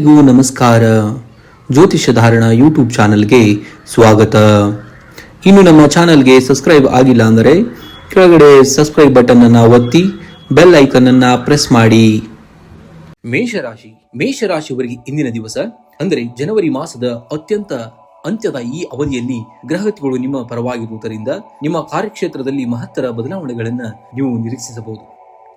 ಎಲ್ಲರಿಗೂ ನಮಸ್ಕಾರ. ಜ್ಯೋತಿಷ ಧಾರಣ ಯೂಟ್ಯೂಬ್ ಚಾನಲ್ಗೆ ಸ್ವಾಗತ. ಇನ್ನು ನಮ್ಮ ಚಾನಲ್ಗೆ ಸಬ್ಸ್ಕ್ರೈಬ್ ಆಗಿಲ್ಲ ಅಂದರೆ ಕೆಳಗಡೆ ಸಬ್ಸ್ಕ್ರೈಬ್ ಬಟನ್ ಅನ್ನ ಒತ್ತಿ, ಬೆಲ್ ಐಕನ್ ಅನ್ನ ಪ್ರೆಸ್ ಮಾಡಿ. ಮೇಷರಾಶಿ. ಮೇಷರಾಶಿಯವರಿಗೆ ಇಂದಿನ ದಿವಸ ಅಂದರೆ ಜನವರಿ ಮಾಸದ ಅತ್ಯಂತ ಅಂತ್ಯದ ಈ ಅವಧಿಯಲ್ಲಿ ಗ್ರಹತಿಗಳು ನಿಮ್ಮ ಪರವಾಗಿರುವುದರಿಂದ ನಿಮ್ಮ ಕಾರ್ಯಕ್ಷೇತ್ರದಲ್ಲಿ ಮಹತ್ತರ ಬದಲಾವಣೆಗಳನ್ನು ನೀವು ನಿರೀಕ್ಷಿಸಬಹುದು.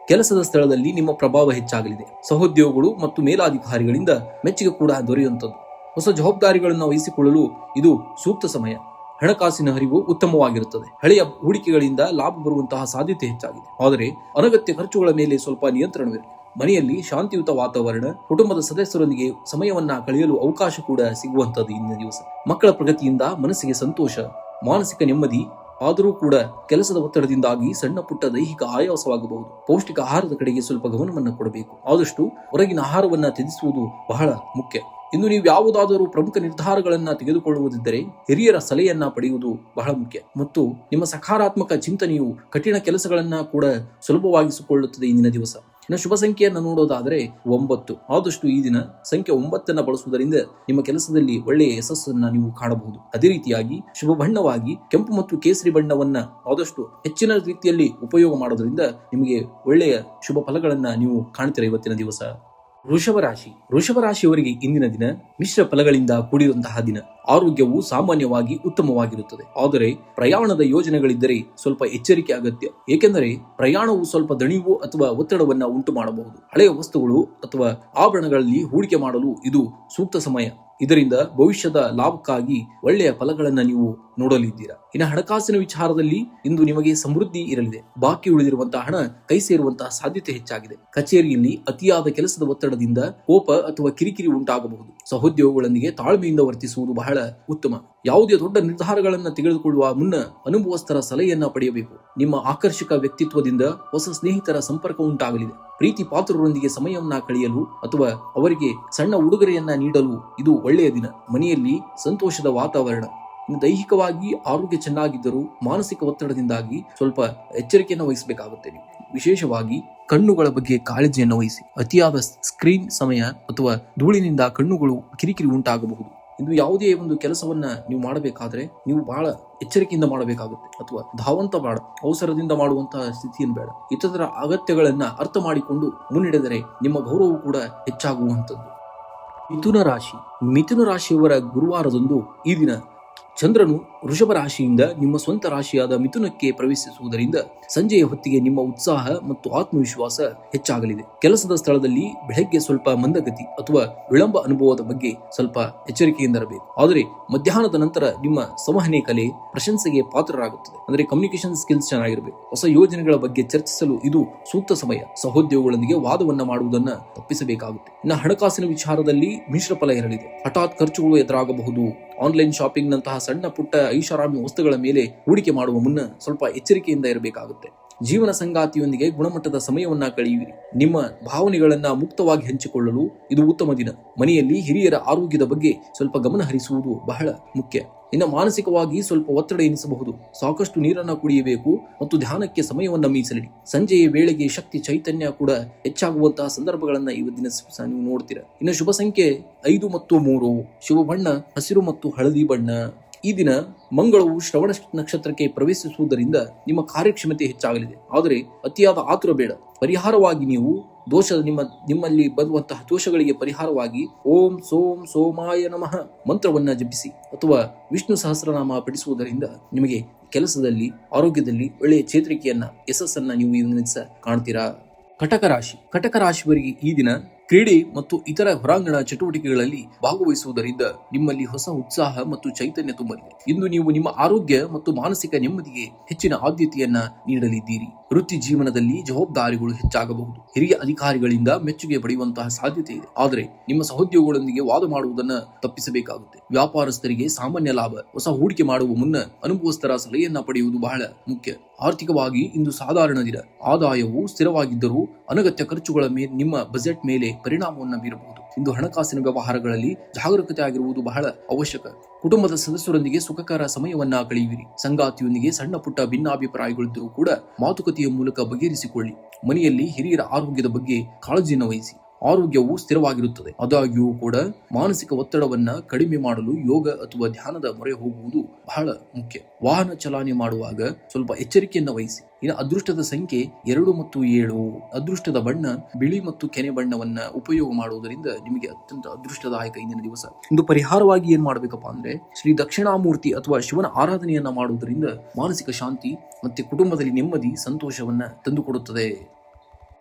ಕೆಲಸದ ಸ್ಥಳದಲ್ಲಿ ನಿಮ್ಮ ಪ್ರಭಾವ ಹೆಚ್ಚಾಗಲಿದೆ. ಸಹೋದ್ಯೋಗಿಗಳು ಮತ್ತು ಮೇಲಾಧಿಕಾರಿಗಳಿಂದ ಮೆಚ್ಚುಗೆ ಕೂಡ ದೊರೆಯುವಂಥದ್ದು. ಹೊಸ ಜವಾಬ್ದಾರಿಗಳನ್ನು ವಹಿಸಿಕೊಳ್ಳಲು ಇದು ಸೂಕ್ತ ಸಮಯ. ಹಣಕಾಸಿನ ಹರಿವು ಉತ್ತಮವಾಗಿರುತ್ತದೆ. ಹಳೆಯ ಹೂಡಿಕೆಗಳಿಂದ ಲಾಭ ಬರುವಂತಹ ಸಾಧ್ಯತೆ ಹೆಚ್ಚಾಗಿದೆ. ಆದರೆ ಅನಗತ್ಯ ಖರ್ಚುಗಳ ಮೇಲೆ ಸ್ವಲ್ಪ ನಿಯಂತ್ರಣವಿದೆ. ಮನೆಯಲ್ಲಿ ಶಾಂತಿಯುತ ವಾತಾವರಣ, ಕುಟುಂಬದ ಸದಸ್ಯರೊಂದಿಗೆ ಸಮಯವನ್ನ ಕಳೆಯಲು ಅವಕಾಶ ಕೂಡ ಸಿಗುವಂತದ್ದು ಇಂದಿನ ದಿವಸ. ಮಕ್ಕಳ ಪ್ರಗತಿಯಿಂದ ಮನಸ್ಸಿಗೆ ಸಂತೋಷ, ಮಾನಸಿಕ ನೆಮ್ಮದಿ ಆದರೂ ಕೂಡ ಕೆಲಸದ ಒತ್ತಡದಿಂದಾಗಿ ಸಣ್ಣ ಪುಟ್ಟ ದೈಹಿಕ ಆಯಾಸವಾಗಬಹುದು. ಪೌಷ್ಟಿಕ ಆಹಾರದ ಕಡೆಗೆ ಸ್ವಲ್ಪ ಗಮನವನ್ನು ಕೊಡಬೇಕು. ಆದಷ್ಟು ಹೊರಗಿನ ಆಹಾರವನ್ನ ತ್ಯಜಿಸುವುದು ಬಹಳ ಮುಖ್ಯ. ಇನ್ನು ನೀವು ಯಾವುದಾದರೂ ಪ್ರಮುಖ ನಿರ್ಧಾರಗಳನ್ನ ತೆಗೆದುಕೊಳ್ಳುವುದಿದ್ದರೆ ಹಿರಿಯರ ಸಲಹೆಯನ್ನ ಪಡೆಯುವುದು ಬಹಳ ಮುಖ್ಯ. ಮತ್ತು ನಿಮ್ಮ ಸಕಾರಾತ್ಮಕ ಚಿಂತನೆಯು ಕಠಿಣ ಕೆಲಸಗಳನ್ನ ಕೂಡ ಸುಲಭವಾಗಿಸಿಕೊಳ್ಳುತ್ತದೆ ಇಂದಿನ ದಿವಸ. ಇನ್ನು ಶುಭ ಸಂಖ್ಯೆಯನ್ನು ನೋಡೋದಾದರೆ ಒಂಬತ್ತು. ಆದಷ್ಟು ಈ ದಿನ ಸಂಖ್ಯೆ ಒಂಬತ್ತನ್ನ ಬಳಸುವುದರಿಂದ ನಿಮ್ಮ ಕೆಲಸದಲ್ಲಿ ಒಳ್ಳೆಯ ಯಶಸ್ಸನ್ನ ನೀವು ಕಾಣಬಹುದು. ಅದೇ ರೀತಿಯಾಗಿ ಶುಭ ಬಣ್ಣವಾಗಿ ಕೆಂಪು ಮತ್ತು ಕೇಸರಿ ಬಣ್ಣವನ್ನ ಆದಷ್ಟು ಹೆಚ್ಚಿನ ರೀತಿಯಲ್ಲಿ ಉಪಯೋಗ ಮಾಡೋದ್ರಿಂದ ನಿಮಗೆ ಒಳ್ಳೆಯ ಶುಭ ಫಲಗಳನ್ನ ನೀವು ಕಾಣ್ತೀರಾ ಇವತ್ತಿನ ದಿವಸ. ವೃಷಭ ರಾಶಿ. ವೃಷಭ ರಾಶಿಯವರಿಗೆ ಇಂದಿನ ದಿನ ಮಿಶ್ರ ಫಲಗಳಿಂದ ಕೂಡಿರುವಂತಹ ದಿನ. ಆರೋಗ್ಯವು ಸಾಮಾನ್ಯವಾಗಿ ಉತ್ತಮವಾಗಿರುತ್ತದೆ. ಆದರೆ ಪ್ರಯಾಣದ ಯೋಜನೆಗಳಿದ್ದರೆ ಸ್ವಲ್ಪ ಎಚ್ಚರಿಕೆ ಅಗತ್ಯ. ಏಕೆಂದರೆ ಪ್ರಯಾಣವು ಸ್ವಲ್ಪ ದಣಿವು ಅಥವಾ ಒತ್ತಡವನ್ನು ಉಂಟು ಮಾಡಬಹುದು ಹಳೆಯ ವಸ್ತುಗಳು ಅಥವಾ ಆಭರಣಗಳಲ್ಲಿ ಹೂಡಿಕೆ ಮಾಡಲು ಇದು ಸೂಕ್ತ ಸಮಯ. ಇದರಿಂದ ಭವಿಷ್ಯದ ಲಾಭಕ್ಕಾಗಿ ಒಳ್ಳೆಯ ಫಲಗಳನ್ನು ನೀವು ನೋಡಲಿದ್ದೀರಾ? ಇನ್ನು ಹಣಕಾಸಿನ ವಿಚಾರದಲ್ಲಿ ಇಂದು ನಿಮಗೆ ಸಮೃದ್ಧಿ ಇರಲಿದೆ. ಬಾಕಿ ಉಳಿದಿರುವಂತಹ ಹಣ ಕೈ ಸೇರುವಂತಹ ಸಾಧ್ಯತೆ ಹೆಚ್ಚಾಗಿದೆ. ಕಚೇರಿಯಲ್ಲಿ ಅತಿಯಾದ ಕೆಲಸದ ಒತ್ತಡದಿಂದ ಕೋಪ ಅಥವಾ ಕಿರಿಕಿರಿ ಉಂಟಾಗಬಹುದು. ಸಹೋದ್ಯೋಗಗಳೊಂದಿಗೆ ತಾಳ್ಮೆಯಿಂದ ವರ್ತಿಸುವುದು ಬಹಳ ಉತ್ತಮ. ಯಾವುದೇ ದೊಡ್ಡ ನಿರ್ಧಾರಗಳನ್ನು ತೆಗೆದುಕೊಳ್ಳುವ ಮುನ್ನ ಅನುಭವಸ್ಥರ ಸಲಹೆಯನ್ನ ಪಡೆಯಬೇಕು. ನಿಮ್ಮ ಆಕರ್ಷಕ ವ್ಯಕ್ತಿತ್ವದಿಂದ ಹೊಸ ಸ್ನೇಹಿತರ ಸಂಪರ್ಕ ಉಂಟಾಗಲಿದೆ. ಪ್ರೀತಿ ಪಾತ್ರರೊಂದಿಗೆ ಸಮಯವನ್ನ ಕಳೆಯಲು ಅಥವಾ ಅವರಿಗೆ ಸಣ್ಣ ಉಡುಗೊರೆಯನ್ನ ನೀಡಲು ಇದು ಒಳ್ಳೆಯ ದಿನ. ಮನೆಯಲ್ಲಿ ಸಂತೋಷದ ವಾತಾವರಣ. ದೈಹಿಕವಾಗಿ ಆರೋಗ್ಯ ಚೆನ್ನಾಗಿದ್ದರೂ ಮಾನಸಿಕ ಒತ್ತಡದಿಂದಾಗಿ ಸ್ವಲ್ಪ ಎಚ್ಚರಿಕೆಯನ್ನು ವಹಿಸಬೇಕಾಗುತ್ತೆ ವಿಶೇಷವಾಗಿ ಕಣ್ಣುಗಳ ಬಗ್ಗೆ ಕಾಳಜಿಯನ್ನು ವಹಿಸಿ. ಅತಿಯಾದ ಸ್ಕ್ರೀನ್ ಸಮಯ ಅಥವಾ ಧೂಳಿನಿಂದ ಕಣ್ಣುಗಳು ಕಿರಿಕಿರಿ ಉಂಟಾಗಬಹುದು. ಇದು ಯಾವುದೇ ಒಂದು ಕೆಲಸವನ್ನ ನೀವು ಮಾಡಬೇಕಾದ್ರೆ ನೀವು ಬಹಳ ಎಚ್ಚರಿಕೆಯಿಂದ ಮಾಡಬೇಕಾಗುತ್ತೆ. ಅಥವಾ ಧಾವಂತ ಬೇಡ ಅವಸರದಿಂದ ಮಾಡುವಂತಹ ಸ್ಥಿತಿಯನ್ನು ಬೇಡ. ಇತರ ಅಗತ್ಯಗಳನ್ನ ಅರ್ಥ ಮಾಡಿಕೊಂಡು ಮುನ್ನಡೆದರೆ ನಿಮ್ಮ ಗೌರವವು ಕೂಡ ಹೆಚ್ಚಾಗುವಂಥದ್ದು. ಮಿಥುನ ರಾಶಿ. ಮಿಥುನ ರಾಶಿಯವರ ಗುರುವಾರದಂದು ಈ ದಿನ ಚಂದ್ರನು ವೃಷಭ ರಾಶಿಯಿಂದ ನಿಮ್ಮ ಸ್ವಂತ ರಾಶಿಯಾದ ಮಿಥುನಕ್ಕೆ ಪ್ರವೇಶಿಸುವುದರಿಂದ ಸಂಜೆಯ ಹೊತ್ತಿಗೆ ನಿಮ್ಮ ಉತ್ಸಾಹ ಮತ್ತು ಆತ್ಮವಿಶ್ವಾಸ ಹೆಚ್ಚಾಗಲಿದೆ. ಕೆಲಸದ ಸ್ಥಳದಲ್ಲಿ ಬೆಳಗ್ಗೆ ಸ್ವಲ್ಪ ಮಂದಗತಿ ಅಥವಾ ವಿಳಂಬ ಅನುಭವದ ಬಗ್ಗೆ ಸ್ವಲ್ಪ ಎಚ್ಚರಿಕೆಯಿಂದಿರಬೇಕು. ಆದರೆ ಮಧ್ಯಾಹ್ನದ ನಂತರ ನಿಮ್ಮ ಸಂವಹನೆ ಕಲೆ ಪ್ರಶಂಸೆಗೆ ಪಾತ್ರರಾಗುತ್ತದೆ. ಅಂದರೆ ಕಮ್ಯುನಿಕೇಶನ್ ಸ್ಕಿಲ್ಸ್ ಚೆನ್ನಾಗಿರಬೇಕು. ಹೊಸ ಯೋಜನೆಗಳ ಬಗ್ಗೆ ಚರ್ಚಿಸಲು ಇದು ಸೂಕ್ತ ಸಮಯ. ಸಹೋದ್ಯೋಗಿಗಳೊಂದಿಗೆ ವಾದವನ್ನು ಮಾಡುವುದನ್ನ ತಪ್ಪಿಸಬೇಕಾಗುತ್ತೆ. ಇನ್ನು ಹಣಕಾಸಿನ ವಿಚಾರದಲ್ಲಿ ಮಿಶ್ರ ಫಲ ಇರಲಿದೆ. ಹಠಾತ್ ಖರ್ಚುಗಳು ಎದುರಾಗಬಹುದು. ಆನ್ಲೈನ್ ಶಾಪಿಂಗ್ನಂತಹ ಸಣ್ಣ ಪುಟ್ಟ ಐಷಾರಾಮಿ ವಸ್ತುಗಳ ಮೇಲೆ ಹೂಡಿಕೆ ಮಾಡುವ ಮುನ್ನ ಸ್ವಲ್ಪ ಎಚ್ಚರಿಕೆಯಿಂದ ಇರಬೇಕಾಗುತ್ತೆ. ಜೀವನ ಸಂಗಾತಿಯೊಂದಿಗೆ ಗುಣಮಟ್ಟದ ಸಮಯವನ್ನ ಕಳೆಯುವಿರಿ ನಿಮ್ಮ ಭಾವನೆಗಳನ್ನ ಮುಕ್ತವಾಗಿ ಹಂಚಿಕೊಳ್ಳಲು ಇದು ಉತ್ತಮ ದಿನ. ಮನೆಯಲ್ಲಿ ಹಿರಿಯರ ಆರೋಗ್ಯದ ಬಗ್ಗೆ ಸ್ವಲ್ಪ ಗಮನ ಹರಿಸುವುದು ಬಹಳ ಮುಖ್ಯ. ಇನ್ನು ಮಾನಸಿಕವಾಗಿ ಸ್ವಲ್ಪ ಒತ್ತಡ ಎನಿಸಬಹುದು. ಸಾಕಷ್ಟು ನೀರನ್ನ ಕುಡಿಯಬೇಕು ಮತ್ತು ಧ್ಯಾನಕ್ಕೆ ಸಮಯವನ್ನ ಮೀಸಲಿಡಿ. ಸಂಜೆಯ ವೇಳೆಗೆ ಶಕ್ತಿ ಚೈತನ್ಯ ಕೂಡ ಹೆಚ್ಚಾಗುವಂತಹ ಸಂದರ್ಭಗಳನ್ನ ಈ ದಿನ ನೀವು ನೋಡ್ತೀರಾ. ಇನ್ನು ಶುಭ ಸಂಖ್ಯೆ ಐದು ಮತ್ತು ಮೂರು. ಶುಭ ಬಣ್ಣ, ಹಸಿರು ಮತ್ತು ಹಳದಿ ಬಣ್ಣ. ಈ ದಿನ ಮಂಗಳವು ಶ್ರವಣ ನಕ್ಷತ್ರಕ್ಕೆ ಪ್ರವೇಶಿಸುವುದರಿಂದ ನಿಮ್ಮ ಕಾರ್ಯಕ್ಷಮತೆ ಹೆಚ್ಚಾಗಲಿದೆ. ಆದರೆ ಅತಿಯಾದ ಆತುರ ಬೇಡ. ಪರಿಹಾರವಾಗಿ ನೀವು ದೋಷ ನಿಮ್ಮ, ನಿಮ್ಮಲ್ಲಿ ಬರುವಂತಹ ದೋಷಗಳಿಗೆ ಪರಿಹಾರವಾಗಿ ಓಂ ಸೋಂ ಸೋಮಾಯ ನಮಃ ಮಂತ್ರವನ್ನ ಜಪಿಸಿ ಅಥವಾ ವಿಷ್ಣು ಸಹಸ್ರನಾಮ ಪಠಿಸುವುದರಿಂದ ನಿಮಗೆ ಕೆಲಸದಲ್ಲಿ, ಆರೋಗ್ಯದಲ್ಲಿ ಒಳ್ಳೆಯ ಚೇತರಿಕೆಯನ್ನ, ಯಶಸ್ಸನ್ನ ನೀವು ಕಾಣ್ತೀರಾ? ಕಟಕ ರಾಶಿ. ಕಟಕ ರಾಶಿಯವರಿಗೆ ಈ ದಿನ ಕ್ರೀಡೆ ಮತ್ತು ಇತರ ಹೊರಾಂಗಣ ಚಟುವಟಿಕೆಗಳಲ್ಲಿ ಭಾಗವಹಿಸುವುದರಿಂದ ನಿಮ್ಮಲ್ಲಿ ಹೊಸ ಉತ್ಸಾಹ ಮತ್ತು ಚೈತನ್ಯ ತುಂಬಲಿದೆ. ಇಂದು ನೀವು ನಿಮ್ಮ ಆರೋಗ್ಯ ಮತ್ತು ಮಾನಸಿಕ ನೆಮ್ಮದಿಗೆ ಹೆಚ್ಚಿನ ಆದ್ಯತೆಯನ್ನ ನೀಡಲಿದ್ದೀರಿ. ವೃತ್ತಿ ಜೀವನದಲ್ಲಿ ಜವಾಬ್ದಾರಿಗಳು ಹೆಚ್ಚಾಗಬಹುದು. ಹಿರಿಯ ಅಧಿಕಾರಿಗಳಿಂದ ಮೆಚ್ಚುಗೆ ಪಡೆಯುವಂತಹ ಸಾಧ್ಯತೆ ಇದೆ. ಆದರೆ ನಿಮ್ಮ ಸಹೋದ್ಯೋಗಿಗಳೊಂದಿಗೆ ವಾದ ಮಾಡುವುದನ್ನ ತಪ್ಪಿಸಬೇಕಾಗುತ್ತೆ. ವ್ಯಾಪಾರಸ್ಥರಿಗೆ ಸಾಮಾನ್ಯ ಲಾಭ, ಹೊಸ ಹೂಡಿಕೆ ಮಾಡುವ ಮುನ್ನ ಅನುಭವಸ್ಥರ ಸಲಹೆಯನ್ನ ಪಡೆಯುವುದು ಬಹಳ ಮುಖ್ಯ. ಆರ್ಥಿಕವಾಗಿ ಇಂದು ಸಾಧಾರಣ ದಿನ. ಆದಾಯವು ಸ್ಥಿರವಾಗಿದ್ದರೂ ಅನಗತ್ಯ ಖರ್ಚುಗಳ ಮೇಲೆ ನಿಮ್ಮ ಬಜೆಟ್ ಮೇಲೆ ಪರಿಣಾಮವನ್ನು ಬೀರಬಹುದು. ಇಂದು ಹಣಕಾಸಿನ ವ್ಯವಹಾರಗಳಲ್ಲಿ ಜಾಗರೂಕತೆ ಆಗಿರುವುದು ಬಹಳ ಅವಶ್ಯಕ. ಕುಟುಂಬದ ಸದಸ್ಯರೊಂದಿಗೆ ಸುಖಕರ ಸಮಯವನ್ನ ಕಳೆಯುವಿರಿ. ಸಂಗಾತಿಯೊಂದಿಗೆ ಸಣ್ಣ ಪುಟ್ಟ ಭಿನ್ನಾಭಿಪ್ರಾಯಗಳಿದ್ದರೂ ಕೂಡ ಮಾತುಕತೆಯ ಮೂಲಕ ಬಗೆಹರಿಸಿಕೊಳ್ಳಿ. ಮನೆಯಲ್ಲಿ ಹಿರಿಯರ ಆರೋಗ್ಯದ ಬಗ್ಗೆ ಕಾಳಜಿಯನ್ನು ವಹಿಸಿ. ಆರೋಗ್ಯವು ಸ್ಥಿರವಾಗಿರುತ್ತದೆ. ಆದಾಗ್ಯೂ ಕೂಡ ಮಾನಸಿಕ ಒತ್ತಡವನ್ನ ಕಡಿಮೆ ಮಾಡಲು ಯೋಗ ಅಥವಾ ಧ್ಯಾನದ ಮೊರೆ ಹೋಗುವುದು ಬಹಳ ಮುಖ್ಯ. ವಾಹನ ಚಲಾವಣೆ ಮಾಡುವಾಗ ಸ್ವಲ್ಪ ಎಚ್ಚರಿಕೆಯನ್ನ ವಹಿಸಿ. ಇನ್ನು ಅದೃಷ್ಟದ ಸಂಖ್ಯೆ ಎರಡು ಮತ್ತು ಏಳು. ಅದೃಷ್ಟದ ಬಣ್ಣ ಬಿಳಿ ಮತ್ತು ಕೆನೆ ಬಣ್ಣವನ್ನ ಉಪಯೋಗ ಮಾಡುವುದರಿಂದ ನಿಮಗೆ ಅತ್ಯಂತ ಅದೃಷ್ಟದಾಯಕ ಇಂದಿನ ದಿವಸ. ಇಂದು ಪರಿಹಾರವಾಗಿ ಏನ್ ಮಾಡಬೇಕಪ್ಪ ಅಂದ್ರೆ ಶ್ರೀ ದಕ್ಷಿಣಾಮೂರ್ತಿ ಅಥವಾ ಶಿವನ ಆರಾಧನೆಯನ್ನ ಮಾಡುವುದರಿಂದ ಮಾನಸಿಕ ಶಾಂತಿ ಮತ್ತೆ ಕುಟುಂಬದಲ್ಲಿ ನೆಮ್ಮದಿ, ಸಂತೋಷವನ್ನ ತಂದುಕೊಡುತ್ತದೆ.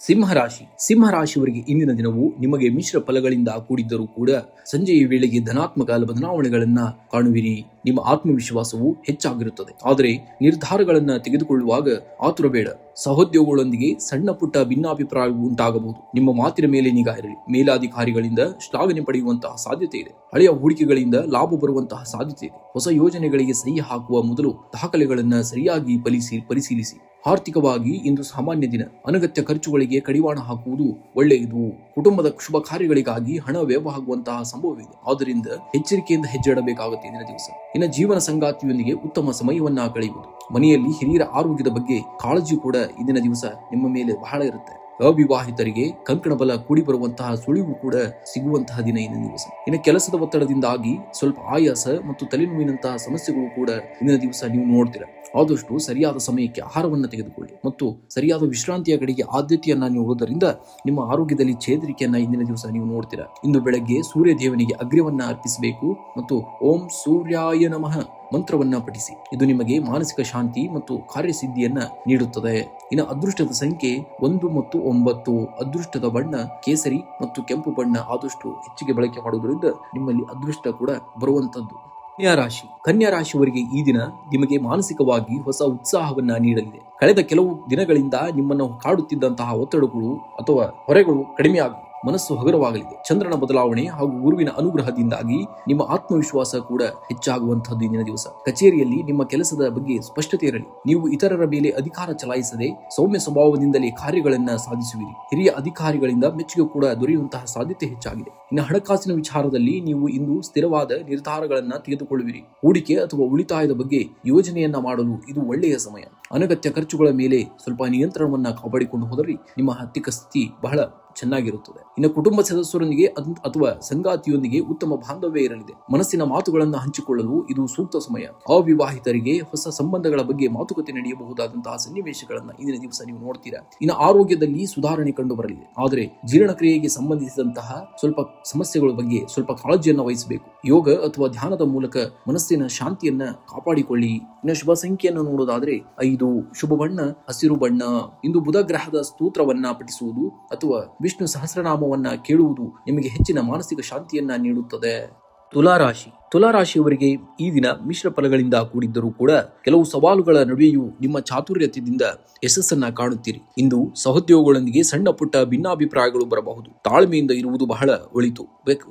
ಸಿಂಹರಾಶಿ. ಸಿಂಹರಾಶಿಯವರಿಗೆ ಇಂದಿನ ದಿನವು ನಿಮಗೆ ಮಿಶ್ರ ಫಲಗಳಿಂದ ಕೂಡಿದ್ದರೂ ಕೂಡ ಸಂಜೆಯ ವೇಳೆಗೆ ಧನಾತ್ಮಕ ಬದಲಾವಣೆಗಳನ್ನ ಕಾಣುವಿರಿ. ನಿಮ್ಮ ಆತ್ಮವಿಶ್ವಾಸವು ಹೆಚ್ಚಾಗಿರುತ್ತದೆ. ಆದರೆ ನಿರ್ಧಾರಗಳನ್ನು ತೆಗೆದುಕೊಳ್ಳುವಾಗ ಆತುರ ಬೇಡ. ಸಹೋದ್ಯೋಗಗಳೊಂದಿಗೆ ಸಣ್ಣ ಪುಟ್ಟ ಭಿನ್ನಾಭಿಪ್ರಾಯವು ಉಂಟಾಗಬಹುದು. ನಿಮ್ಮ ಮಾತಿನ ಮೇಲೆ ನಿಗಾ ಇರಲಿ. ಮೇಲಾಧಿಕಾರಿಗಳಿಂದ ಶ್ಲಾಘನೆ ಪಡೆಯುವಂತಹ ಸಾಧ್ಯತೆ ಇದೆ. ಹಳೆಯ ಹೂಡಿಕೆಗಳಿಂದ ಲಾಭ ಬರುವಂತಹ ಸಾಧ್ಯತೆ ಇದೆ. ಹೊಸ ಯೋಜನೆಗಳಿಗೆ ಸಹಿ ಹಾಕುವ ಮೊದಲು ದಾಖಲೆಗಳನ್ನು ಸರಿಯಾಗಿ ಪರಿಸಿ ಪರಿಶೀಲಿಸಿ. ಆರ್ಥಿಕವಾಗಿ ಇಂದು ಸಾಮಾನ್ಯ ದಿನ. ಅನಗತ್ಯ ಖರ್ಚುಗಳಿಗೆ ಕಡಿವಾಣ ಹಾಕುವುದು ಒಳ್ಳೆಯದು. ಕುಟುಂಬದ ಶುಭ ಕಾರ್ಯಗಳಿಗಾಗಿ ಹಣ ವ್ಯಯವಾಗುವಂತಹ ಸಂಭವವಿದೆ. ಆದ್ದರಿಂದ ಎಚ್ಚರಿಕೆಯಿಂದ ಹೆಜ್ಜೆ ಇಡಬೇಕಾಗುತ್ತೆ ಇಂದಿನ ದಿವಸ. ಇನ್ನು ಜೀವನ ಸಂಗಾತಿಯೊಂದಿಗೆ ಉತ್ತಮ ಸಮಯವನ್ನ ಕಳೆಯುವುದು ಮನೆಯಲ್ಲಿ ಹಿರಿಯರ ಆರೋಗ್ಯದ ಬಗ್ಗೆ ಕಾಳಜಿ ಕೂಡ ಇಂದಿನ ದಿವಸ ನಿಮ್ಮ ಮೇಲೆ ಬಹಳ ಇರುತ್ತೆ. ಅವಿವಾಹಿತರಿಗೆ ಕಂಕಣ ಬಲ ಕೂಡಿ ಬರುವಂತಹ ಸುಳಿವು ಕೂಡ ಸಿಗುವಂತಹ ದಿನ ಇಂದಿನ ದಿವಸ. ಇನ್ನು ಕೆಲಸದ ಒತ್ತಡದಿಂದಾಗಿ ಸ್ವಲ್ಪ ಆಯಾಸ ಮತ್ತು ತಲೆನೋವಿನಂತಹ ಸಮಸ್ಯೆಗಳು ಕೂಡ ಇಂದಿನ ದಿವಸ ನೀವು ನೋಡ್ತೀರಾ. ಆದಷ್ಟು ಸರಿಯಾದ ಸಮಯಕ್ಕೆ ಆಹಾರವನ್ನು ತೆಗೆದುಕೊಳ್ಳಿ. ಮತ್ತು ಸರಿಯಾದ ವಿಶ್ರಾಂತಿಯ ಕಡೆಗೆ ಆದ್ಯತೆಯನ್ನು ನೀಡುವುದರಿಂದ ನಿಮ್ಮ ಆರೋಗ್ಯದಲ್ಲಿ ಛೇದರಿಕೆಯನ್ನು ಇಂದಿನ ದಿವಸ ನೀವು ನೋಡ್ತೀರಾ. ಇಂದು ಬೆಳಗ್ಗೆ ಸೂರ್ಯ ದೇವನಿಗೆ ಅಗ್ರವನ್ನು ಅರ್ಪಿಸಬೇಕು ಮತ್ತು ಓಂ ಸೂರ್ಯಾಯ ನಮಃ ಮಂತ್ರವನ್ನ ಪಠಿಸಿ. ಇದು ನಿಮಗೆ ಮಾನಸಿಕ ಶಾಂತಿ ಮತ್ತು ಕಾರ್ಯಸಿದ್ಧಿಯನ್ನ ನೀಡುತ್ತದೆ. ಇನ್ನು ಅದೃಷ್ಟದ ಸಂಖ್ಯೆ ಒಂದು ಮತ್ತು ಒಂಬತ್ತು. ಅದೃಷ್ಟದ ಬಣ್ಣ ಕೇಸರಿ ಮತ್ತು ಕೆಂಪು ಬಣ್ಣ ಆದಷ್ಟು ಹೆಚ್ಚಿಗೆ ಬಳಕೆ ಮಾಡುವುದರಿಂದ ನಿಮ್ಮಲ್ಲಿ ಅದೃಷ್ಟ ಕೂಡ ಬರುವಂತದ್ದು. ಕನ್ಯಾ ರಾಶಿ. ಕನ್ಯಾ ರಾಶಿಯವರಿಗೆ ಈ ದಿನ ನಿಮಗೆ ಮಾನಸಿಕವಾಗಿ ಹೊಸ ಉತ್ಸಾಹವನ್ನ ನೀಡಲಿದೆ. ಕಳೆದ ಕೆಲವು ದಿನಗಳಿಂದ ನಿಮ್ಮನ್ನು ಕಾಡುತ್ತಿದ್ದಂತಹ ಒತ್ತಡಗಳು ಅಥವಾ ಹೊರೆಗಳು ಕಡಿಮೆಯಾಗಿ ಮನಸ್ಸು ಹಗುರವಾಗಲಿದೆ. ಚಂದ್ರನ ಬದಲಾವಣೆ ಹಾಗೂ ಗುರುವಿನ ಅನುಗ್ರಹದಿಂದಾಗಿ ನಿಮ್ಮ ಆತ್ಮವಿಶ್ವಾಸ ಕೂಡ ಹೆಚ್ಚಾಗುವಂತಹದ್ದು ಇಂದಿನ ದಿವಸ. ಕಚೇರಿಯಲ್ಲಿ ನಿಮ್ಮ ಕೆಲಸದ ಬಗ್ಗೆ ಸ್ಪಷ್ಟತೆ ಇರಲಿ. ನೀವು ಇತರರ ಮೇಲೆ ಅಧಿಕಾರ ಚಲಾಯಿಸದೆ ಸೌಮ್ಯ ಸ್ವಭಾವದಿಂದಲೇ ಕಾರ್ಯಗಳನ್ನ ಸಾಧಿಸುವಿರಿ. ಹಿರಿಯ ಅಧಿಕಾರಿಗಳಿಂದ ಮೆಚ್ಚುಗೆ ಕೂಡ ದೊರೆಯುವಂತಹ ಸಾಧ್ಯತೆ ಹೆಚ್ಚಾಗಿದೆ. ಇನ್ನು ಹಣಕಾಸಿನ ವಿಚಾರದಲ್ಲಿ ನೀವು ಇಂದು ಸ್ಥಿರವಾದ ನಿರ್ಧಾರಗಳನ್ನ ತೆಗೆದುಕೊಳ್ಳುವಿರಿ. ಹೂಡಿಕೆ ಅಥವಾ ಉಳಿತಾಯದ ಬಗ್ಗೆ ಯೋಜನೆಯನ್ನ ಮಾಡಲು ಇದು ಒಳ್ಳೆಯ ಸಮಯ. ಅನಗತ್ಯ ಖರ್ಚುಗಳ ಮೇಲೆ ಸ್ವಲ್ಪ ನಿಯಂತ್ರಣವನ್ನ ಕಾಪಾಡಿಕೊಂಡು ಹೋದರೆ ನಿಮ್ಮ ಆರ್ಥಿಕ ಸ್ಥಿತಿ ಬಹಳ ಚೆನ್ನಾಗಿರುತ್ತದೆ. ಇನ್ನು ಕುಟುಂಬ ಸದಸ್ಯರೊಂದಿಗೆ ಅಥವಾ ಸಂಗಾತಿಯೊಂದಿಗೆ ಉತ್ತಮ ಬಾಂಧವ್ಯ ಇರಲಿದೆ. ಮನಸ್ಸಿನ ಮಾತುಗಳನ್ನು ಹಂಚಿಕೊಳ್ಳಲು ಇದು ಸೂಕ್ತ ಸಮಯ. ಅವಿವಾಹಿತರಿಗೆ ಹೊಸ ಸಂಬಂಧಗಳ ಬಗ್ಗೆ ಮಾತುಕತೆ ನಡೆಯಬಹುದಾದಂತಹ ಸನ್ನಿವೇಶಗಳನ್ನು ಇಂದಿನ ದಿವಸ ನೀವು ನೋಡ್ತೀರಾ. ಇನ್ನು ಆರೋಗ್ಯದಲ್ಲಿ ಸುಧಾರಣೆ ಕಂಡು ಬರಲಿದೆ. ಆದರೆ ಜೀರ್ಣಕ್ರಿಯೆಗೆ ಸಂಬಂಧಿಸಿದಂತಹ ಸ್ವಲ್ಪ ಸಮಸ್ಯೆಗಳ ಬಗ್ಗೆ ಸ್ವಲ್ಪ ಕಾಳಜಿಯನ್ನು ವಹಿಸಬೇಕು. ಯೋಗ ಅಥವಾ ಧ್ಯಾನದ ಮೂಲಕ ಮನಸ್ಸಿನ ಶಾಂತಿಯನ್ನ ಕಾಪಾಡಿಕೊಳ್ಳಿ. ಇನ್ನು ಶುಭ ಸಂಖ್ಯೆಯನ್ನು ನೋಡೋದಾದ್ರೆ ಐದು, ಶುಭ ಬಣ್ಣ, ಹಸಿರು ಬಣ್ಣ. ಇಂದು ಬುಧ ಗ್ರಹದ ಸ್ತೋತ್ರವನ್ನ ಪಠಿಸುವುದು ಅಥವಾ ವಿಷ್ಣು ಸಹಸ್ರನಾಮವನ್ನು ಕೇಳುವುದು ನಿಮಗೆ ಹೆಚ್ಚಿನ ಮಾನಸಿಕ ಶಾಂತಿಯನ್ನು ನೀಡುತ್ತದೆ. ತುಲಾರಾಶಿ. ತುಲಾರಾಶಿಯವರಿಗೆ ಈ ದಿನ ಮಿಶ್ರ ಫಲಗಳಿಂದ ಕೂಡಿದ್ದರೂ ಕೂಡ ಕೆಲವು ಸವಾಲುಗಳ ನಡುವೆಯೂ ನಿಮ್ಮ ಚಾತುರ್ಯತೆಯಿಂದ ಯಶಸ್ಸನ್ನ ಕಾಣುತ್ತೀರಿ. ಇಂದು ಸಹೋದ್ಯೋಗಗಳೊಂದಿಗೆ ಸಣ್ಣ ಪುಟ್ಟ ಭಿನ್ನಾಭಿಪ್ರಾಯಗಳು ಬರಬಹುದು. ತಾಳ್ಮೆಯಿಂದ ಇರುವುದು ಬಹಳ ಒಳಿತು.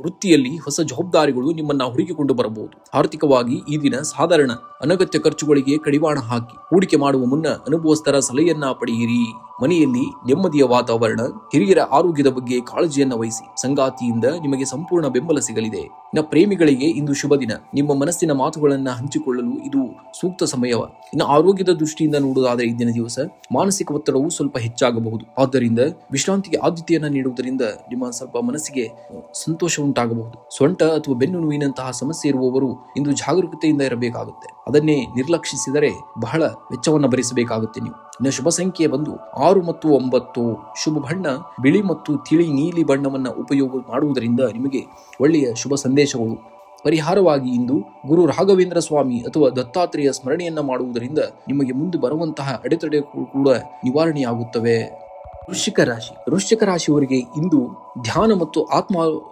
ವೃತ್ತಿಯಲ್ಲಿ ಹೊಸ ಜವಾಬ್ದಾರಿಗಳು ನಿಮ್ಮನ್ನ ಹುಡುಕಿಕೊಂಡು ಬರಬಹುದು. ಆರ್ಥಿಕವಾಗಿ ಈ ದಿನ ಸಾಧಾರಣ ಅನಗತ್ಯ ಖರ್ಚುಗಳಿಗೆ ಕಡಿವಾಣ ಹಾಕಿ. ಹೂಡಿಕೆ ಮಾಡುವ ಮುನ್ನ ಅನುಭವಸ್ಥರ ಸಲಹೆಯನ್ನ ಪಡೆಯಿರಿ. ಮನೆಯಲ್ಲಿ ನೆಮ್ಮದಿಯ ವಾತಾವರಣ, ಹಿರಿಯರ ಆರೋಗ್ಯದ ಬಗ್ಗೆ ಕಾಳಜಿಯನ್ನ ವಹಿಸಿ. ಸಂಗಾತಿಯಿಂದ ನಿಮಗೆ ಸಂಪೂರ್ಣ ಬೆಂಬಲ ಸಿಗಲಿದೆ. ನ ಪ್ರೇಮಿಗಳಿಗೆ ಇಂದು ಶುಭ ದಿನ ನಿಮ್ಮ ಮನಸ್ಸಿನ ಮಾತುಗಳನ್ನು ಹಂಚಿಕೊಳ್ಳಲು ಇದು ಸೂಕ್ತ ಸಮಯವ. ಇನ್ನು ಆರೋಗ್ಯದ ದೃಷ್ಟಿಯಿಂದ ನೋಡುವುದಾದರೆ ಇಂದಿನ ದಿವಸ ಮಾನಸಿಕ ಒತ್ತಡವು ಸ್ವಲ್ಪ ಹೆಚ್ಚಾಗಬಹುದು. ಆದ್ದರಿಂದ ವಿಶ್ರಾಂತಿಗೆ ಆದ್ಯತೆಯನ್ನು ನೀಡುವುದರಿಂದ ನಿಮ್ಮ ಸ್ವಲ್ಪ ಮನಸ್ಸಿಗೆ ಸಂತೋಷ ಉಂಟಾಗಬಹುದು. ಸೊಂಟ ಅಥವಾ ಬೆನ್ನು ನೋವಿನಂತಹ ಸಮಸ್ಯೆ ಇರುವವರು ಇಂದು ಜಾಗರೂಕತೆಯಿಂದ ಇರಬೇಕಾಗುತ್ತೆ. ಅದನ್ನೇ ನಿರ್ಲಕ್ಷಿಸಿದರೆ ಬಹಳ ವೆಚ್ಚವನ್ನ ಭರಿಸಬೇಕಾಗುತ್ತೆ ನೀವು. ಇನ್ನು ಶುಭ ಸಂಖ್ಯೆ ಬಂದು ಆರು ಮತ್ತು ಒಂಬತ್ತು. ಶುಭ ಬಣ್ಣ, ಬಿಳಿ ಮತ್ತು ತಿಳಿ ನೀಲಿ ಬಣ್ಣವನ್ನು ಉಪಯೋಗ ಮಾಡುವುದರಿಂದ ನಿಮಗೆ ಒಳ್ಳೆಯ ಶುಭ ಸಂದೇಶಗಳು ಪರಿಹಾರವಾಗಿ ಇಂದು ಗುರು ರಾಘವೇಂದ್ರ ಸ್ವಾಮಿ ಅಥವಾ ದತ್ತಾತ್ರೇಯ ಸ್ಮರಣೆಯನ್ನ ಮಾಡುವುದರಿಂದ ನಿಮಗೆ ಮುಂದೆ ಬರುವಂತಹ ಅಡೆತಡೆ ಕೂಡ ನಿವಾರಣೆಯಾಗುತ್ತವೆ. ವೃಶ್ಚಿಕ ರಾಶಿ. ವೃಶ್ಚಿಕ ರಾಶಿಯವರಿಗೆ ಇಂದು ಧ್ಯಾನ ಮತ್ತು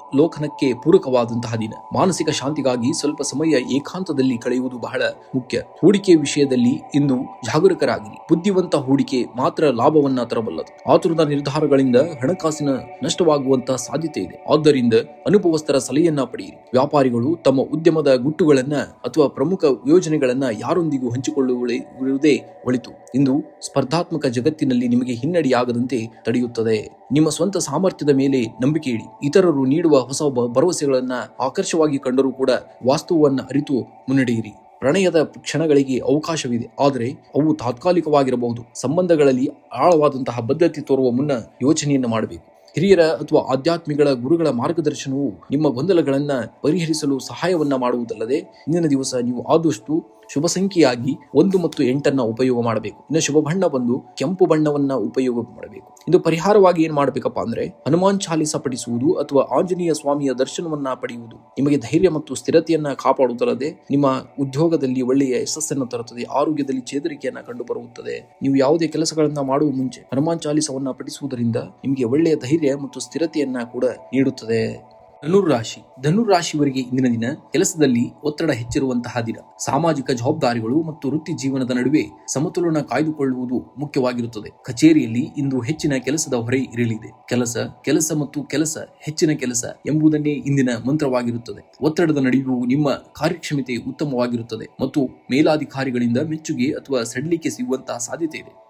ಆತ್ಮಾವಲೋಕನಕ್ಕೆ ಪೂರಕವಾದಂತಹ ದಿನ. ಮಾನಸಿಕ ಶಾಂತಿಗಾಗಿ ಸ್ವಲ್ಪ ಸಮಯ ಏಕಾಂತದಲ್ಲಿ ಕಳೆಯುವುದು ಬಹಳ ಮುಖ್ಯ. ಹೂಡಿಕೆ ವಿಷಯದಲ್ಲಿ ಇಂದು ಜಾಗರೂಕರಾಗಿರಿ. ಬುದ್ಧಿವಂತ ಹೂಡಿಕೆ ಮಾತ್ರ ಲಾಭವನ್ನ ತರಬಲ್ಲದು. ಆತುರದ ನಿರ್ಧಾರಗಳಿಂದ ಹಣಕಾಸಿನ ನಷ್ಟವಾಗುವಂತಹ ಸಾಧ್ಯತೆ ಇದೆ. ಆದ್ದರಿಂದ ಅನುಭವಸ್ಥರ ಸಲಹೆಯನ್ನ ಪಡೆಯಿರಿ. ವ್ಯಾಪಾರಿಗಳು ತಮ್ಮ ಉದ್ಯಮದ ಗುಟ್ಟುಗಳನ್ನ ಅಥವಾ ಪ್ರಮುಖ ಯೋಜನೆಗಳನ್ನ ಯಾರೊಂದಿಗೂ ಹಂಚಿಕೊಳ್ಳುವುದೇ ಒಳಿತು. ಇಂದು ಸ್ಪರ್ಧಾತ್ಮಕ ಜಗತ್ತಿನಲ್ಲಿ ನಿಮಗೆ ಹಿನ್ನಡೆಯಾಗದಂತೆ ತಡೆಯುತ್ತದೆ. ನಿಮ್ಮ ಸ್ವಂತ ಸಾಮರ್ಥ್ಯದ ಮೇಲೆ ನಂಬಿಕೆ ಇಡಿ. ಇತರರು ನೀಡುವ ಹೊಸ ಭರವಸೆಗಳನ್ನು ಆಕರ್ಷವಾಗಿ ಕಂಡರೂ ಕೂಡ ವಾಸ್ತವವನ್ನು ಅರಿತು ಮುನ್ನಡೆಯಿರಿ. ಪ್ರಣಯದ ಕ್ಷಣಗಳಿಗೆ ಅವಕಾಶವಿದೆ. ಆದರೆ ಅವು ತಾತ್ಕಾಲಿಕವಾಗಿರಬಹುದು. ಸಂಬಂಧಗಳಲ್ಲಿ ಆಳವಾದಂತಹ ಬದ್ಧತೆ ತೋರುವ ಮುನ್ನ ಯೋಚನೆಯನ್ನು ಮಾಡಬೇಕು. ಹಿರಿಯರ ಅಥವಾ ಆಧ್ಯಾತ್ಮಿಗಳ ಗುರುಗಳ ಮಾರ್ಗದರ್ಶನವು ನಿಮ್ಮ ಗೊಂದಲಗಳನ್ನ ಪರಿಹರಿಸಲು ಸಹಾಯವನ್ನ ಮಾಡುವುದಲ್ಲದೆ, ಇಂದಿನ ದಿವಸ ನೀವು ಆದಷ್ಟು ಶುಭ ಸಂಖ್ಯೆಯಾಗಿ ಒಂದು ಮತ್ತು ಎಂಟನ್ನ ಉಪಯೋಗ ಮಾಡಬೇಕು. ಇನ್ನು ಶುಭ ಬಣ್ಣ ಬಂದು ಕೆಂಪು ಬಣ್ಣವನ್ನ ಉಪಯೋಗ ಮಾಡಬೇಕು. ಇದು ಪರಿಹಾರವಾಗಿ ಏನ್ ಮಾಡಬೇಕಪ್ಪ ಅಂದ್ರೆ, ಹನುಮಾನ್ ಚಾಲಿಸ ಪಡಿಸುವುದು ಅಥವಾ ಆಂಜನೇಯ ಸ್ವಾಮಿಯ ದರ್ಶನವನ್ನ ಪಡೆಯುವುದು. ನಿಮಗೆ ಧೈರ್ಯ ಮತ್ತು ಸ್ಥಿರತೆಯನ್ನ ಕಾಪಾಡುವುದಲ್ಲದೆ, ನಿಮ್ಮ ಉದ್ಯೋಗದಲ್ಲಿ ಒಳ್ಳೆಯ ಯಶಸ್ಸನ್ನು ತರುತ್ತದೆ, ಆರೋಗ್ಯದಲ್ಲಿ ಚೇತರಿಕೆಯನ್ನ ಕಂಡುಬರುತ್ತದೆ. ನೀವು ಯಾವುದೇ ಕೆಲಸಗಳನ್ನ ಮಾಡುವ ಮುಂಚೆ ಹನುಮಾನ್ ಚಾಲಿಸವನ್ನ ಪಠಿಸುವುದರಿಂದ ನಿಮಗೆ ಒಳ್ಳೆಯ ಧೈರ್ಯ ಮತ್ತು ಸ್ಥಿರತೆಯನ್ನ ಕೂಡ ನೀಡುತ್ತದೆ. ಧನುರಾಶಿ ಧನುರಾಶಿವರಿಗೆ ಇಂದಿನ ದಿನ ಕೆಲಸದಲ್ಲಿ ಒತ್ತಡ ಹೆಚ್ಚಿರುವಂತಹ ದಿನ. ಸಾಮಾಜಿಕ ಜವಾಬ್ದಾರಿಗಳು ಮತ್ತು ವೃತ್ತಿ ಜೀವನದ ನಡುವೆ ಸಮತೋಲನ ಕಾಯ್ದುಕೊಳ್ಳುವುದು ಮುಖ್ಯವಾಗಿರುತ್ತದೆ. ಕಚೇರಿಯಲ್ಲಿ ಇಂದು ಹೆಚ್ಚಿನ ಕೆಲಸದ ಹೊರೆ ಇರಲಿದೆ. ಕೆಲಸ ಕೆಲಸ ಮತ್ತು ಕೆಲಸ, ಹೆಚ್ಚಿನ ಕೆಲಸ ಎಂಬುದನ್ನೇ ಇಂದಿನ ಮಂತ್ರವಾಗಿರುತ್ತದೆ. ಒತ್ತಡದ ನಡುವೆಯೂ ನಿಮ್ಮ ಕಾರ್ಯಕ್ಷಮತೆ ಉತ್ತಮವಾಗಿರುತ್ತದೆ ಮತ್ತು ಮೇಲಾಧಿಕಾರಿಗಳಿಂದ ಮೆಚ್ಚುಗೆ ಅಥವಾ ಸಡಿಲಿಕೆ ಸಿಗುವಂತಹ ಸಾಧ್ಯತೆ ಇದೆ.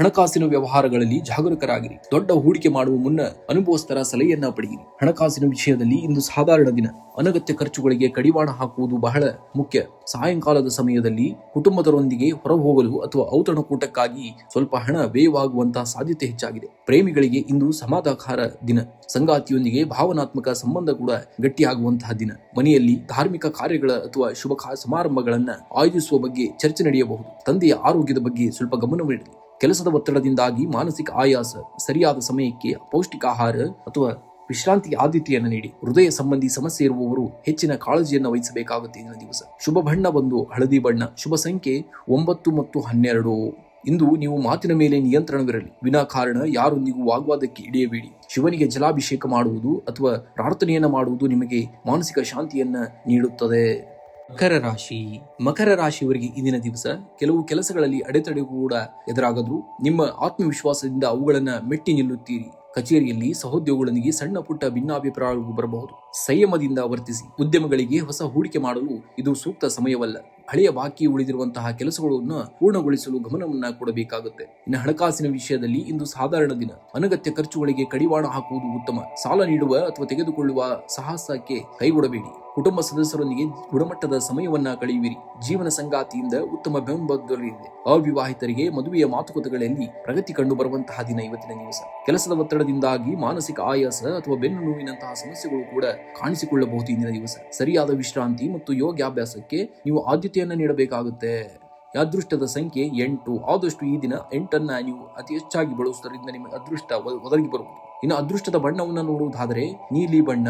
ಹಣಕಾಸಿನ ವ್ಯವಹಾರಗಳಲ್ಲಿ ಜಾಗರೂಕರಾಗಿರಿ. ದೊಡ್ಡ ಹೂಡಿಕೆ ಮಾಡುವ ಮುನ್ನ ಅನುಭವಸ್ಥರ ಸಲಹೆಯನ್ನ ಪಡೆಯಿರಿ. ಹಣಕಾಸಿನ ವಿಷಯದಲ್ಲಿ ಇಂದು ಸಾಧಾರಣ ದಿನ. ಅನಗತ್ಯ ಖರ್ಚುಗಳಿಗೆ ಕಡಿವಾಣ ಹಾಕುವುದು ಬಹಳ ಮುಖ್ಯ. ಸಾಯಂಕಾಲದ ಸಮಯದಲ್ಲಿ ಕುಟುಂಬದರೊಂದಿಗೆ ಹೊರಹೋಗಲು ಅಥವಾ ಔತಣಕೂಟಕ್ಕಾಗಿ ಸ್ವಲ್ಪ ಹಣ ವ್ಯಯವಾಗುವಂತಹ ಸಾಧ್ಯತೆ ಹೆಚ್ಚಾಗಿದೆ. ಪ್ರೇಮಿಗಳಿಗೆ ಇಂದು ಸಮಾಧಾಕಾರ ದಿನ. ಸಂಗಾತಿಯೊಂದಿಗೆ ಭಾವನಾತ್ಮಕ ಸಂಬಂಧ ಕೂಡ ಗಟ್ಟಿಯಾಗುವಂತಹ ದಿನ. ಮನೆಯಲ್ಲಿ ಧಾರ್ಮಿಕ ಕಾರ್ಯಗಳ ಅಥವಾ ಶುಭ ಸಮಾರಂಭಗಳನ್ನ ಆಯೋಜಿಸುವ ಬಗ್ಗೆ ಚರ್ಚೆ ನಡೆಯಬಹುದು. ತಂದೆಯ ಆರೋಗ್ಯದ ಬಗ್ಗೆ ಸ್ವಲ್ಪ ಗಮನವಿರಲಿ ಕೆಲಸದ ಒತ್ತಡದಿಂದಾಗಿ ಮಾನಸಿಕ ಆಯಾಸ ಸರಿಯಾದ ಸಮಯಕ್ಕೆ ಪೌಷ್ಟಿಕ ಆಹಾರ ಅಥವಾ ವಿಶ್ರಾಂತಿ ಆದ್ಯತೆಯನ್ನು ನೀಡಿ. ಹೃದಯ ಸಂಬಂಧಿ ಸಮಸ್ಯೆ ಇರುವವರು ಹೆಚ್ಚಿನ ಕಾಳಜಿಯನ್ನು ವಹಿಸಬೇಕಾಗುತ್ತೆ ಇಂದಿನ ದಿವಸ. ಶುಭ ಬಣ್ಣ ಬಂದು ಹಳದಿ ಬಣ್ಣ. ಶುಭ ಸಂಖ್ಯೆ ಒಂಬತ್ತು ಮತ್ತು ಹನ್ನೆರಡು. ಇಂದು ನೀವು ಮಾತಿನ ಮೇಲೆ ನಿಯಂತ್ರಣವಿರಲಿ. ವಿನಾಕಾರಣ ಯಾರೊಂದಿಗೂ ವಾಗ್ವಾದಕ್ಕೆ ಇಳಿಯಬೇಡಿ. ಶಿವನಿಗೆ ಜಲಾಭಿಷೇಕ ಮಾಡುವುದು ಅಥವಾ ಪ್ರಾರ್ಥನೆಯನ್ನು ಮಾಡುವುದು ನಿಮಗೆ ಮಾನಸಿಕ ಶಾಂತಿಯನ್ನ ನೀಡುತ್ತದೆ. ಮಕರ ರಾಶಿ. ಮಕರ ರಾಶಿಯವರಿಗೆ ಇಂದಿನ ದಿವಸ ಕೆಲವು ಕೆಲಸಗಳಲ್ಲಿ ಅಡೆತಡೆ ಕೂಡ ಎದುರಾಗದ್ರು. ನಿಮ್ಮ ಆತ್ಮವಿಶ್ವಾಸದಿಂದ ಅವುಗಳನ್ನ ಮೆಟ್ಟಿ ನಿಲ್ಲುತ್ತೀರಿ. ಕಚೇರಿಯಲ್ಲಿ ಸಹೋದ್ಯೋಗಿಗಳೊಂದಿಗೆ ಸಣ್ಣ ಪುಟ್ಟ ಭಿನ್ನಾಭಿಪ್ರಾಯಗಳು ಬರಬಹುದು. ಸಂಯಮದಿಂದ ವರ್ತಿಸಿ. ಉದ್ಯಮಗಳಿಗೆ ಹೊಸ ಹೂಡಿಕೆ ಮಾಡಲು ಇದು ಸೂಕ್ತ ಸಮಯವಲ್ಲ. ಹಳೆಯ ಬಾಕಿ ಉಳಿದಿರುವಂತಹ ಕೆಲಸಗಳನ್ನು ಪೂರ್ಣಗೊಳಿಸಲು ಗಮನವನ್ನ ಕೊಡಬೇಕಾಗುತ್ತೆ. ಇನ್ನು ಹಣಕಾಸಿನ ವಿಷಯದಲ್ಲಿ ಇಂದು ಸಾಧಾರಣ ದಿನ. ಅನಗತ್ಯ ಖರ್ಚುಗಳಿಗೆ ಕಡಿವಾಣ ಹಾಕುವುದು ಉತ್ತಮ. ಸಾಲ ನೀಡುವ ಅಥವಾ ತೆಗೆದುಕೊಳ್ಳುವ ಸಾಹಸಕ್ಕೆ ಕೈಗೊಡಬೇಡಿ. ಕುಟುಂಬ ಸದಸ್ಯರೊಂದಿಗೆ ಗುಣಮಟ್ಟದ ಸಮಯವನ್ನ ಕಳೆಯುವಿರಿ. ಜೀವನ ಸಂಗಾತಿಯಿಂದ ಉತ್ತಮ ಬೆಂಬಲ ದೊರೆಯಲಿದೆ ಅವಿವಾಹಿತರಿಗೆ ಮದುವೆಯ ಮಾತುಕತೆಗಳಲ್ಲಿ ಪ್ರಗತಿ ಕಂಡು ಬರುವಂತಹ ದಿನ ಇವತ್ತಿನ ದಿವಸ. ಕೆಲಸದ ಒತ್ತಡದಿಂದಾಗಿ ಮಾನಸಿಕ ಆಯಾಸ ಅಥವಾ ಬೆನ್ನು ನೋವಿನಂತಹ ಸಮಸ್ಯೆಗಳು ಕೂಡ ಕಾಣಿಸಿಕೊಳ್ಳಬಹುದು ಇಂದಿನ ದಿವಸ. ಸರಿಯಾದ ವಿಶ್ರಾಂತಿ ಮತ್ತು ಯೋಗಾಭ್ಯಾಸಕ್ಕೆ ನೀವು ಆದ್ಯತೆಯನ್ನ ನೀಡಬೇಕಾಗುತ್ತೆ. ಅದೃಷ್ಟದ ಸಂಖ್ಯೆ ಎಂಟು. ಆದಷ್ಟು ಈ ದಿನ ಎಂಟನ್ನ ನೀವು ಅತಿ ಹೆಚ್ಚಾಗಿ ಬಳಸುವುದರಿಂದ ನಿಮಗೆ ಅದೃಷ್ಟ ಒದಗಿ ಬರುವುದು. ಇನ್ನು ಅದೃಷ್ಟದ ಬಣ್ಣವನ್ನು ನೋಡುವುದಾದರೆ ನೀಲಿ ಬಣ್ಣ.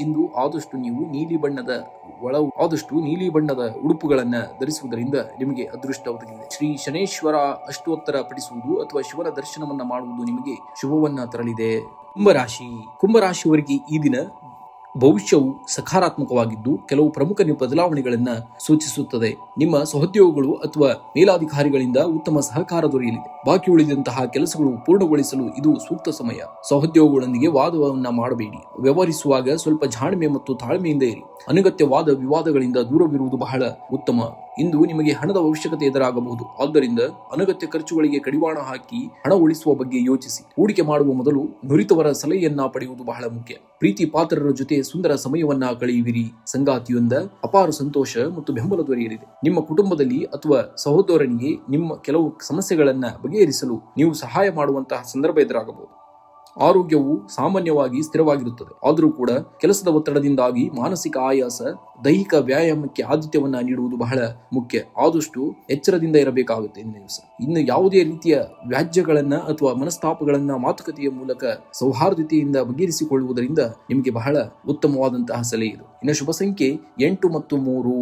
ಇಂದು ಆದಷ್ಟು ನೀವು ನೀಲಿ ಬಣ್ಣದ ಒಳ ಆದಷ್ಟು ನೀಲಿ ಬಣ್ಣದ ಉಡುಪುಗಳನ್ನ ಧರಿಸುವುದರಿಂದ ನಿಮಗೆ ಅದೃಷ್ಟ ಒದಗಿದೆ. ಶ್ರೀ ಶನೇಶ್ವರ ಅಷ್ಟೋತ್ತರ ಪಡಿಸುವುದು ಅಥವಾ ಶಿವನ ದರ್ಶನವನ್ನ ಮಾಡುವುದು ನಿಮಗೆ ಶುಭವನ್ನ ತರಲಿದೆ. ಕುಂಭರಾಶಿ. ಕುಂಭರಾಶಿಯವರಿಗೆ ಈ ದಿನ ಭವಿಷ್ಯವು ಸಕಾರಾತ್ಮಕವಾಗಿದ್ದು ಕೆಲವು ಪ್ರಮುಖ ಬದಲಾವಣೆಗಳನ್ನು ಸೂಚಿಸುತ್ತದೆ. ನಿಮ್ಮ ಸಹೋದ್ಯೋಗಿಗಳು ಅಥವಾ ಮೇಲಾಧಿಕಾರಿಗಳಿಂದ ಉತ್ತಮ ಸಹಕಾರ ದೊರೆಯಲಿದೆ. ಬಾಕಿ ಉಳಿದಂತಹ ಕೆಲಸಗಳು ಪೂರ್ಣಗೊಳಿಸಲು ಇದು ಸೂಕ್ತ ಸಮಯ. ಸಹೋದ್ಯೋಗಗಳೊಂದಿಗೆ ವಾದವನ್ನ ಮಾಡಬೇಡಿ. ವ್ಯವಹರಿಸುವಾಗ ಸ್ವಲ್ಪ ಜಾಣ್ಮೆ ಮತ್ತು ತಾಳ್ಮೆಯಿಂದ ಇರಿ. ಅನಗತ್ಯವಾದ ವಿವಾದಗಳಿಂದ ದೂರವಿರುವುದು ಬಹಳ ಉತ್ತಮ ಇಂದು ನಿಮಗೆ ಹಣದ ಅವಶ್ಯಕತೆ ಎದುರಾಗಬಹುದು. ಆದ್ದರಿಂದ ಅನಗತ್ಯ ಖರ್ಚುಗಳಿಗೆ ಕಡಿವಾಣ ಹಾಕಿ ಹಣ ಉಳಿಸುವ ಬಗ್ಗೆ ಯೋಚಿಸಿ. ಹೂಡಿಕೆ ಮಾಡುವ ಮೊದಲು ನುರಿತವರ ಸಲಹೆಯನ್ನ ಪಡೆಯುವುದು ಬಹಳ ಮುಖ್ಯ. ಪ್ರೀತಿ ಪಾತ್ರರ ಜೊತೆ ಸುಂದರ ಸಮಯವನ್ನ ಕಳೆಯುವಿರಿ. ಸಂಗಾತಿಯೊಂದ ಅಪಾರ ಸಂತೋಷ ಮತ್ತು ಬೆಂಬಲ ದೊರೆಯಲಿದೆ. ನಿಮ್ಮ ಕುಟುಂಬದಲ್ಲಿ ಅಥವಾ ಸಹೋದರನಿಗೆ ನಿಮ್ಮ ಕೆಲವು ಸಮಸ್ಯೆಗಳನ್ನ ಬಗೆಹರಿಸಲು ನೀವು ಸಹಾಯ ಮಾಡುವಂತಹ ಸಂದರ್ಭ ಎದುರಾಗಬಹುದು. ಆರೋಗ್ಯವು ಸಾಮಾನ್ಯವಾಗಿ ಸ್ಥಿರವಾಗಿರುತ್ತದೆ. ಆದರೂ ಕೂಡ ಕೆಲಸದ ಒತ್ತಡದಿಂದಾಗಿ ಮಾನಸಿಕ ಆಯಾಸ, ದೈಹಿಕ ವ್ಯಾಯಾಮಕ್ಕೆ ಆದ್ಯತೆಯನ್ನ ನೀಡುವುದು ಬಹಳ ಮುಖ್ಯ. ಆದಷ್ಟು ಎಚ್ಚರದಿಂದ ಇರಬೇಕಾಗುತ್ತೆ ಇಂದಿನ ದಿವಸ. ಇನ್ನು ಯಾವುದೇ ರೀತಿಯ ವ್ಯಾಜ್ಯಗಳನ್ನ ಅಥವಾ ಮನಸ್ತಾಪಗಳನ್ನ ಮಾತುಕತೆಯ ಮೂಲಕ ಸೌಹಾರ್ದತೆಯಿಂದ ಬಗೆಹರಿಸಿಕೊಳ್ಳುವುದರಿಂದ ನಿಮಗೆ ಬಹಳ ಉತ್ತಮವಾದಂತಹ ಸಲಹೆ ಇದು. ಇನ್ನು ಶುಭ ಸಂಖ್ಯೆ ಎಂಟು ಮತ್ತು ಮೂರು.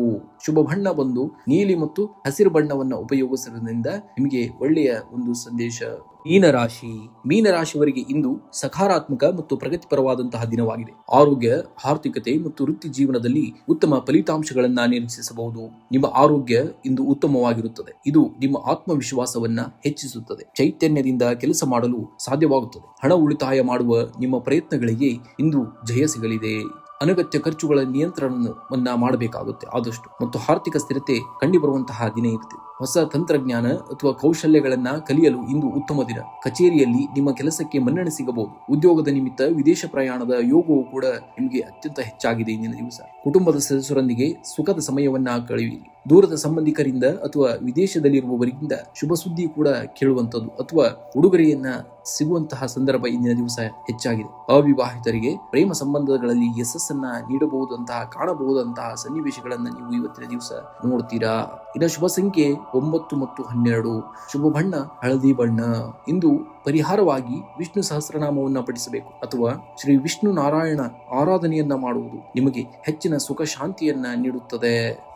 ಶುಭ ಬಣ್ಣ ಬಂದು ನೀಲಿ ಮತ್ತು ಹಸಿರು ಬಣ್ಣವನ್ನು ಉಪಯೋಗಿಸುವುದರಿಂದ ನಿಮಗೆ ಒಳ್ಳೆಯ ಒಂದು ಸಂದೇಶ ಮೀನರಾಶಿ. ಮೀನರಾಶಿಯವರಿಗೆ ಇಂದು ಸಕಾರಾತ್ಮಕ ಮತ್ತು ಪ್ರಗತಿಪರವಾದಂತಹ ದಿನವಾಗಿದೆ. ಆರೋಗ್ಯ, ಆರ್ಥಿಕತೆ ಮತ್ತು ವೃತ್ತಿ ಜೀವನದಲ್ಲಿ ಉತ್ತಮ ಫಲಿತಾಂಶಗಳನ್ನ ನಿರೀಕ್ಷಿಸಬಹುದು. ನಿಮ್ಮ ಆರೋಗ್ಯ ಇಂದು ಉತ್ತಮವಾಗಿರುತ್ತದೆ. ಇದು ನಿಮ್ಮ ಆತ್ಮವಿಶ್ವಾಸವನ್ನ ಹೆಚ್ಚಿಸುತ್ತದೆ. ಚೈತನ್ಯದಿಂದ ಕೆಲಸ ಮಾಡಲು ಸಾಧ್ಯವಾಗುತ್ತದೆ. ಹಣ ಉಳಿತಾಯ ಮಾಡುವ ನಿಮ್ಮ ಪ್ರಯತ್ನಗಳಿಗೆ ಇಂದು ಜಯ ಸಿಗಲಿದೆ. ಅನಗತ್ಯ ಖರ್ಚುಗಳ ನಿಯಂತ್ರಣವನ್ನ ಮಾಡಬೇಕಾಗುತ್ತೆ ಆದಷ್ಟು. ಮತ್ತು ಆರ್ಥಿಕ ಸ್ಥಿರತೆ ಕಂಡುಬರುವಂತಹ ದಿನ ಇರುತ್ತೆ. ಹೊಸ ತಂತ್ರಜ್ಞಾನ ಅಥವಾ ಕೌಶಲ್ಯಗಳನ್ನ ಕಲಿಯಲು ಇಂದು ಉತ್ತಮ ದಿನ. ಕಚೇರಿಯಲ್ಲಿ ನಿಮ್ಮ ಕೆಲಸಕ್ಕೆ ಮನ್ನಣೆ ಸಿಗಬಹುದು. ಉದ್ಯೋಗದ ನಿಮಿತ್ತ ವಿದೇಶ ಪ್ರಯಾಣದ ಯೋಗವು ಕೂಡ ನಿಮಗೆ ಅತ್ಯಂತ ಹೆಚ್ಚಾಗಿದೆ ಇಂದಿನ ದಿವಸ. ಕುಟುಂಬದ ಸದಸ್ಯರೊಂದಿಗೆ ಸುಖದ ಸಮಯವನ್ನ ಕಳೆಯಿರಿ ದೂರದ ಸಂಬಂಧಿಕರಿಂದ ಅಥವಾ ವಿದೇಶದಲ್ಲಿರುವವರಿಂದ ಶುಭ ಸುದ್ದಿ ಕೂಡ ಕೇಳುವಂಥದ್ದು. ಅಥವಾ ಉಡುಗೊರೆಯನ್ನ ಸಿಗುವಂತಹ ಸಂದರ್ಭ ಇಂದಿನ ದಿವಸ ಹೆಚ್ಚಾಗಿದೆ. ಅವಿವಾಹಿತರಿಗೆ ಪ್ರೇಮ ಸಂಬಂಧಗಳಲ್ಲಿ ಯಶಸ್ಸನ್ನ ನೀಡಬಹುದಂತಹ, ಕಾಣಬಹುದಂತಹ ಸನ್ನಿವೇಶಗಳನ್ನ ನೀವು ಇವತ್ತಿನ ದಿವಸ ನೋಡ್ತೀರಾ? ಇನ್ನು ಶುಭ ಸಂಖ್ಯೆ ಒಂಬತ್ತು ಮತ್ತು ಹನ್ನೆರಡು. ಶುಭ ಬಣ್ಣ, ಹಳದಿ ಬಣ್ಣ. ಇಂದು ಪರಿಹಾರವಾಗಿ ವಿಷ್ಣು ಸಹಸ್ರನಾಮವನ್ನು ಪಠಿಸಬೇಕು. ಅಥವಾ ಶ್ರೀ ವಿಷ್ಣು ನಾರಾಯಣ ಆರಾಧನೆಯನ್ನ ಮಾಡುವುದು ನಿಮಗೆ ಹೆಚ್ಚಿನ ಸುಖ ಶಾಂತಿಯನ್ನ ನೀಡುತ್ತದೆ.